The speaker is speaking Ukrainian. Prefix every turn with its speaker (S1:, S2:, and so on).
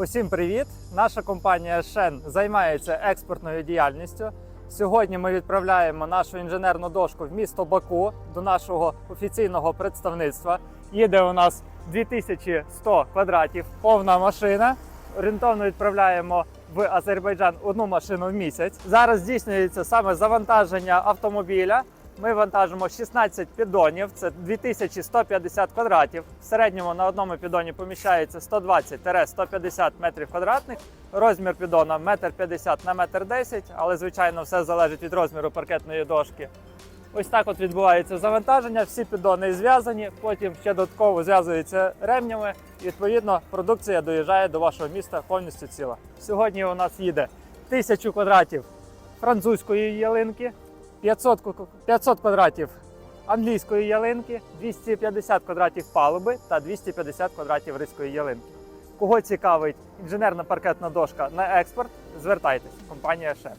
S1: Усім привіт! Наша компанія Шен займається експортною діяльністю. Сьогодні ми відправляємо нашу інженерну дошку в місто Баку до нашого офіційного представництва. Їде у нас 2100 квадратів, повна машина. Орієнтовно відправляємо в Азербайджан одну машину в місяць. Зараз здійснюється саме завантаження автомобіля. Ми вантажимо 16 піддонів, це 2150 квадратів. В середньому на одному піддоні поміщається 120-150 метрів квадратних. Розмір піддона 1,50 на 1,10 м, але звичайно все залежить від розміру паркетної дошки. Ось так от відбувається завантаження. Всі піддони зв'язані, потім ще додатково зв'язуються ремнями. І, відповідно, продукція доїжджає до вашого міста повністю ціла. Сьогодні у нас їде 1000 квадратів французької ялинки, 500, ку- 500 квадратів англійської ялинки, 250 квадратів палуби та 250 квадратів ризької ялинки. Кого цікавить інженерна паркетна дошка на експорт, звертайтесь, компанія Шеф.